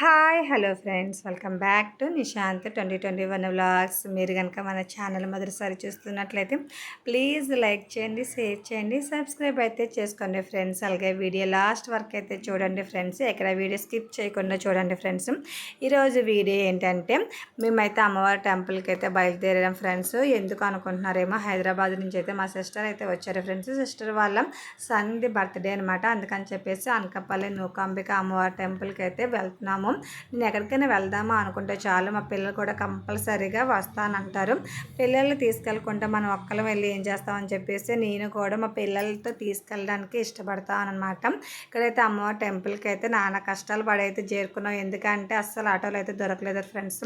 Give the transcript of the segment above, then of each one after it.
Hi hello friends. Welcome back to Nishant twenty twenty one vlogs. మీరు కనుక మన channel మొదటిసారి చూస్తున్నట్లయితే ప్లీజ్ లైక్ చేయండి షేర్ చేయండి సబ్స్క్రైబ్ అయితే చేసుకోండి ఫ్రెండ్స్. అలాగే వీడియో లాస్ట్ వరకు అయితే చూడండి ఫ్రెండ్స్. ఎక్కడ వీడియో స్కిప్ చేయకుండా చూడండి ఫ్రెండ్స్. ఈరోజు వీడియో ఏంటంటే మేమైతే అమ్మవారి టెంపుల్కి అయితే బయలుదేరాం ఫ్రెండ్స్. ఎందుకు అనుకుంటున్నారేమో హైదరాబాద్ నుంచి అయితే మా సిస్టర్ అయితే వచ్చారు ఫ్రెండ్స్. సిస్టర్ వాళ్ళ సన్ది బర్త్డే అనమాట అందుకని చెప్పేసి అనకపల్లి నూకాంబిక అమ్మవారి టెంపుల్కి అయితే వెళ్తున్నాము. నేను ఎక్కడికైనా వెళ్దామా అనుకుంటే చాలు మా పిల్లలు కూడా కంపల్సరీగా వస్తానంటారు. పిల్లల్ని తీసుకెళ్ళకుండా మనం ఒక్కలం వెళ్ళి ఏం చేస్తామని చెప్పేసి నేను కూడా మా పిల్లలతో తీసుకెళ్ళడానికి ఇష్టపడతాను అనమాట ఇక్కడైతే అమ్మవారి టెంపుల్కి అయితే నానా కష్టాలు పడైతే చేరుకున్నాం. ఎందుకంటే అస్సలు ఆటోలు అయితే దొరకలేదు ఫ్రెండ్స్.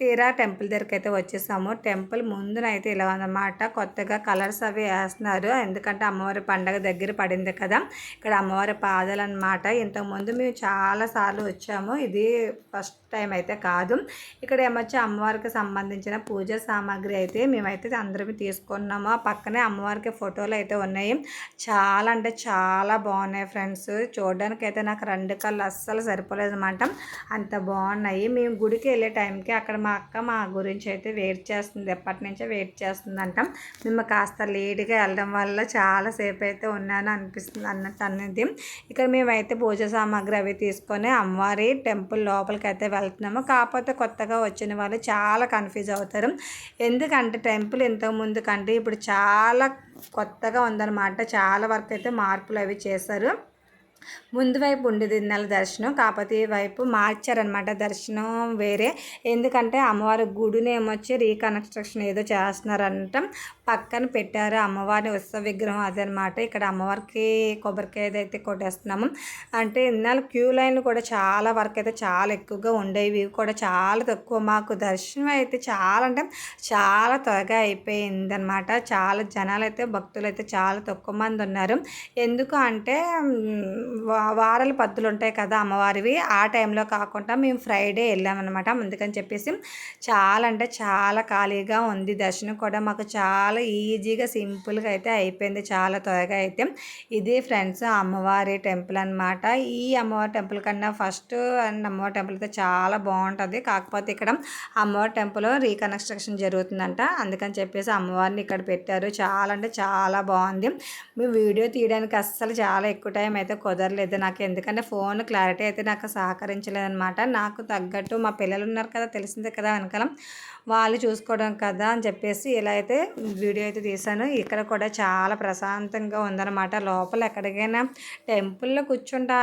తీరా టెంపుల్ దగ్గరికి అయితే వచ్చేసాము. టెంపుల్ ముందునైతే ఇలా ఉందన్నమాట. కొత్తగా కలర్స్ అవి వేస్తున్నారు. ఎందుకంటే అమ్మవారి పండగ దగ్గర పడింది కదా. ఇక్కడ అమ్మవారి పాదాలు అనమాట ఇంతకుముందు మేము చాలాసార్లు వచ్చాము. ఇది ఫస్ట్ టైం అయితే కాదు. ఇక్కడ ఏమొచ్చి అమ్మవారికి సంబంధించిన పూజ సామాగ్రి అయితే మేమైతే అందరం తీసుకున్నాము. ఆ పక్కనే అమ్మవారికి ఫోటోలు అయితే ఉన్నాయి. చాలా అంటే చాలా బాగున్నాయి ఫ్రెండ్స్. చూడడానికి అయితే నాకు రెండు కళ్ళు అస్సలు సరిపోలేదు అనమాట అంత బాగున్నాయి. మేము గుడికి వెళ్ళే టైంకి అక్కడ మా అక్క మా గురించి అయితే వెయిట్ చేస్తుంది. ఎప్పటి నుంచో వెయిట్ చేస్తుందంట. మేము కాస్త లేట్గా వెళ్ళడం వల్ల చాలాసేపు అయితే ఉన్నాను అనిపిస్తుంది అన్నట్టు అన్నది. ఇక్కడ మేమైతే పూజ సామాగ్రి అవి తీసుకొని అమ్మవారి టెంపుల్ లోపలికి అయితే వెళ్తున్నాము. కాకపోతే కొత్తగా వచ్చిన వాళ్ళు చాలా కన్ఫ్యూజ్ అవుతారు. ఎందుకంటే టెంపుల్ ఇంతకుముందు కంటే ఇప్పుడు చాలా కొత్తగా ఉందన్నమాట. చాలా వరకు అయితే మార్పులు అవి చేశారు. ముందు వైపు ఉండేది నెల దర్శనం కాకపోతే ఈ వైపు మార్చారనమాట దర్శనం వేరే. ఎందుకంటే అమ్మవారి గుడిని ఏమొచ్చి రీకన్స్ట్రక్షన్ ఏదో చేస్తున్నారంట పక్కన పెట్టారు అమ్మవారిని ఉత్సవ విగ్రహం అదనమాట ఇక్కడ అమ్మవారికి కొబ్బరికాయ అయితే కొట్టేస్తున్నాము. అంటే ఇన్నాళ్ళు క్యూ లైన్లు కూడా చాలా వరకు అయితే చాలా ఎక్కువగా ఉండేవి. కూడా చాలా తక్కువ. మాకు దర్శనం అయితే చాలా అంటే చాలా త్వరగా అయిపోయింది అనమాట చాలా జనాలు అయితే భక్తులు అయితే చాలా తక్కువ మంది ఉన్నారు. ఎందుకు అంటే వారాల పద్దులు ఉంటాయి కదా అమ్మవారివి. ఆ టైంలో కాకుండా మేము ఫ్రైడే వెళ్ళామన్నమాట అందుకని చెప్పేసి. చాలా అంటే చాలా ఖాళీగా ఉంది. దర్శనం కూడా మాకు చాలా ఈజీగా సింపుల్గా అయితే అయిపోయింది. చాలా త్వరగా అయితే. ఇది ఫ్రెండ్స్ అమ్మవారి టెంపుల్ అనమాట ఈ అమ్మవారి టెంపుల్ కన్నా ఫస్ట్ అండ్ అమ్మవారి టెంపుల్ అయితే చాలా బాగుంటుంది. కాకపోతే ఇక్కడ అమ్మవారి టెంపుల్ రీకన్స్ట్రక్షన్ జరుగుతుందంట. అందుకని చెప్పేసి అమ్మవారిని ఇక్కడ పెట్టారు. చాలా అంటే చాలా బాగుంది. మేము వీడియో తీయడానికి అస్సలు చాలా ఎక్కువ టైం అయితే కుదరలేదు. నాకు ఎందుకంటే ఫోన్ క్లారిటీ అయితే నాకు సహకరించలేదనమాట నాకు తగ్గట్టు మా పిల్లలు ఉన్నారు కదా తెలిసిందే కదా వెనకాల. వాళ్ళు చూసుకోవడం కదా అని చెప్పేసి ఇలా అయితే వీడియో అయితే తీశాను. ఇక్కడ కూడా చాలా ప్రశాంతంగా ఉందన్నమాట. లోపల ఎక్కడికైనా టెంపుల్లో కూర్చుంటా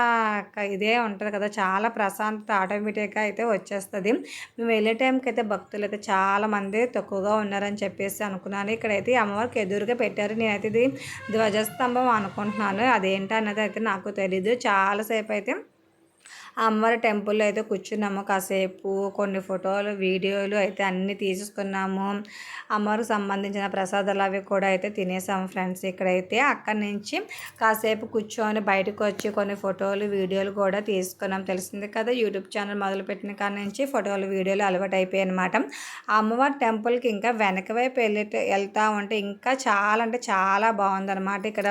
ఇదే ఉంటుంది కదా చాలా ప్రశాంతత ఆటోమేటిక్గా అయితే వచ్చేస్తుంది. మేము వెళ్ళే టైంకి అయితే భక్తులు అయితే చాలా మంది తక్కువగా ఉన్నారని చెప్పేసి అనుకున్నాను. ఇక్కడైతే అమ్మవారికి ఎదురుగా పెట్టారు. నేనైతే ఇది ధ్వజస్తంభం అనుకుంటున్నాను. అదేంటి అన్నది అయితే నాకు తెలీదు చాలాసేపు అయితే అమ్మవారి టెంపుల్లో అయితే కూర్చున్నాము. కాసేపు కొన్ని ఫోటోలు వీడియోలు అయితే అన్నీ తీసుకున్నాము అమ్మవారికి సంబంధించిన ప్రసాదాలు అవి కూడా అయితే తినేసాము ఫ్రెండ్స్. ఇక్కడైతే అక్కడి నుంచి కాసేపు కూర్చొని బయటకు వచ్చి కొన్ని ఫోటోలు వీడియోలు కూడా తీసుకున్నాం. తెలిసింది కదా యూట్యూబ్ ఛానల్ మొదలుపెట్టిన కాడి నుంచి ఫోటోలు వీడియోలు అలవాటు అయిపోయాయి అనమాట అమ్మవారి టెంపుల్కి ఇంకా వెనక వైపు వెళ్ళి వెళ్తా ఉంటే ఇంకా చాలా అంటే చాలా బాగుందన్నమాట. ఇక్కడ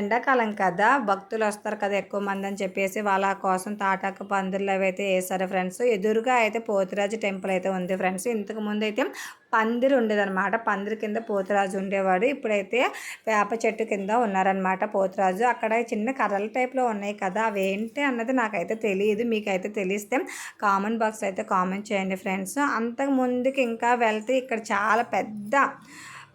ఎండాకాలం కదా భక్తులు వస్తారు కదా ఎక్కువ మంది అని చెప్పేసి వాళ్ళ కోసం తాట తాటాకు పందిర్లు అవి అయితే వేసారు ఫ్రెండ్స్ ఎదురుగా అయితే పోతురాజు టెంపుల్ అయితే ఉంది ఫ్రెండ్స్ ఇంతకు ముందు అయితే పందిరి ఉండేదన్నమాట. పందిరి కింద పోతురాజు ఉండేవాడు. ఇప్పుడైతే వేప చెట్టు కింద ఉన్నారనమాట పోతురాజు. అక్కడ చిన్న కర్రల టైప్లో ఉన్నాయి కదా అవి ఏంటి అన్నది నాకైతే తెలియదు. మీకైతే తెలిస్తే కామెంట్ బాక్స్ అయితే కామెంట్ చేయండి ఫ్రెండ్స్ అంతకు ముందుకి ఇంకా వెళ్తే ఇక్కడ చాలా పెద్ద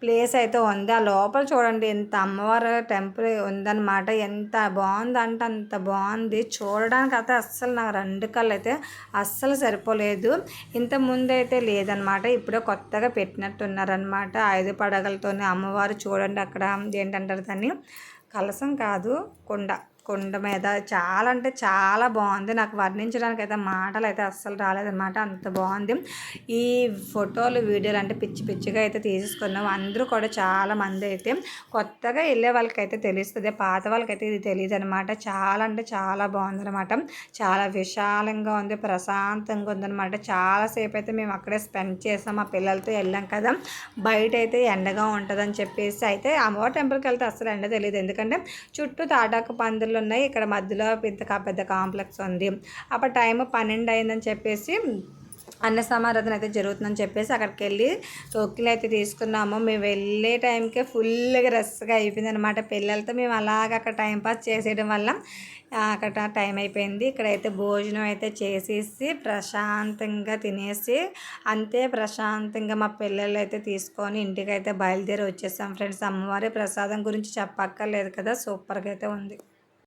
ప్లేస్ అయితే ఉంది. ఆ లోపల చూడండి ఎంత అమ్మవారు టెంపుల్ ఉందన్నమాట. ఎంత బాగుందంటే అంత బాగుంది. చూడడానికి అయితే అస్సలు నా రెండు కళ్ళు అయితే అస్సలు సరిపోలేదు. ఇంత ముందు అయితే లేదనమాట ఇప్పుడే కొత్తగా పెట్టినట్టున్నారనమాట ఐదు పడగలతోనే అమ్మవారు చూడండి అక్కడ ఏంటంటారు దాన్ని? కలసం కాదు కొండ. కొండ మీద చాలా అంటే చాలా బాగుంది. నాకు వర్ణించడానికి అయితే మాటలు అయితే అస్సలు రాలేదన్నమాట. అంత బాగుంది. ఈ ఫోటోలు వీడియోలు అంటే పిచ్చి పిచ్చిగా అయితే తీసుకున్నాం అందరూ కూడా చాలా మంది అయితే కొత్తగా వెళ్ళే వాళ్ళకైతే తెలుస్తుంది. పాత వాళ్ళకైతే ఇది తెలియదు అనమాట చాలా అంటే చాలా బాగుందనమాట చాలా విశాలంగా ఉంది ప్రశాంతంగా ఉందనమాట చాలాసేపు అయితే మేము అక్కడే స్పెండ్ చేసాం. మా పిల్లలతో వెళ్ళాం కదా. బయట అయితే ఎండగా ఉంటుందని చెప్పేసి అయితే అమ్మవారి టెంపుల్కి వెళ్తే అస్సలు ఎండ తెలియదు ఎందుకంటే చుట్టూ తాటాకు పందులు టెంపుల్ ఉన్నాయి. ఇక్కడ మధ్యలో పెద్ద పెద్ద కాంప్లెక్స్ ఉంది. అప్పుడు టైం పన్నెండు అయిందని చెప్పేసి అన్న సమారాధన అయితే జరుగుతుందని చెప్పేసి అక్కడికి వెళ్ళి టోకెన్లు అయితే తీసుకున్నాము. మేము వెళ్ళే టైంకే ఫుల్గా రస్గా అయిపోయింది అనమాట పిల్లలతో మేము అలాగ అక్కడ టైం పాస్ చేసేయడం వల్ల అక్కడ టైం అయిపోయింది. ఇక్కడైతే భోజనం అయితే చేసేసి ప్రశాంతంగా తినేసి అంతే ప్రశాంతంగా మా పిల్లలు అయితే తీసుకొని ఇంటికి అయితే బయలుదేరి వచ్చేసాం. ఫ్రెండ్స్ అమ్మవారి ప్రసాదం గురించి చెప్పక్కర్లేదు కదా. సూపర్గా అయితే ఉంది.